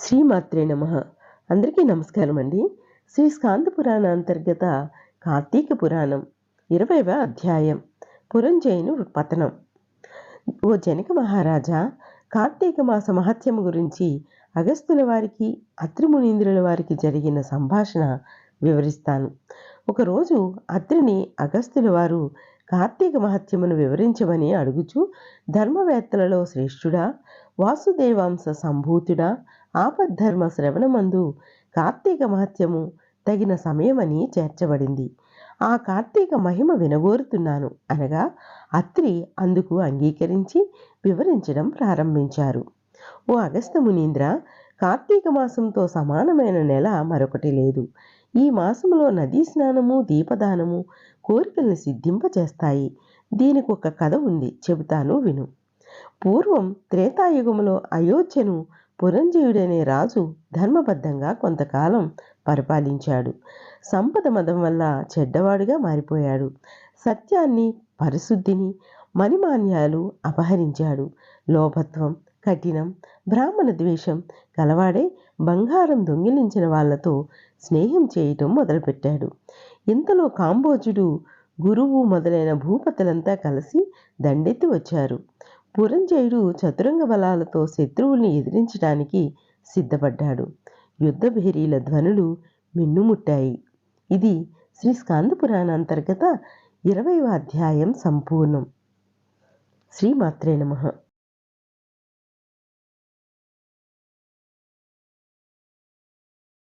శ్రీమాత్రే నమ. అందరికీ నమస్కారం అండి శ్రీ స్కాంత పురాణ అంతర్గత కార్తీక పురాణం ఇరవైవ అధ్యాయం పురంజయును పతనం. ఓ జనక మహారాజా కార్తీక మాస మహత్యము గురించి అగస్తుల వారికి అత్రిమునీంద్రుల వారికి జరిగిన సంభాషణ వివరిస్తాను. ఒకరోజు అత్రిని అగస్తుల వారు కార్తీక మహత్యమును వివరించమని అడుగుచు ధర్మవేత్తలలో శ్రేష్ఠుడా వాసుదేవాంశ సంభూతుడా ఆపద్ధర్మ శ్రవణమందు కార్తీక మహత్యము తగిన సమయమని చేర్చబడింది. ఆ కార్తీక మహిమ వినగోరుతున్నాను అనగా అత్రి అందుకు అంగీకరించి వివరించడం ప్రారంభించారు. ఓ అగస్త మునీంద్ర కార్తీక మాసంతో సమానమైన నెల మరొకటి లేదు. ఈ మాసంలో నదీ స్నానము దీపదానము కోరికల్ని సిద్ధింపచేస్తాయి దీనికి ఒక కథ ఉంది. చెబుతాను విను. పూర్వం త్రేతాయుగములో అయోధ్యను పురంజయుడనే రాజు ధర్మబద్ధంగా కొంతకాలం పరిపాలించాడు. సంపద మదం వల్ల చెడ్డవాడుగా మారిపోయాడు. సత్యాన్ని పరిశుద్ధిని మణిమాన్యాలు అపహరించాడు. లోభత్వం కఠినం బ్రాహ్మణ ద్వేషం కలవాడే బంగారం దొంగిలించిన వాళ్ళతో స్నేహం చేయటం మొదలుపెట్టాడు. ఇంతలో కాంబోజుడు గురువు మొదలైన భూపతులంతా కలిసి దండెత్తి వచ్చారు. పురంజయుడు చతురంగ బలాలతో శత్రువుల్ని ఎదిరించడానికి సిద్ధపడ్డాడు. యుద్ధభేరీల ధ్వనులు మిన్నుముట్టాయి. ఇది శ్రీ స్కాంద పురాణ అంతర్గత ఇరవైవ అధ్యాయం సంపూర్ణం. శ్రీమాత్రే నమః.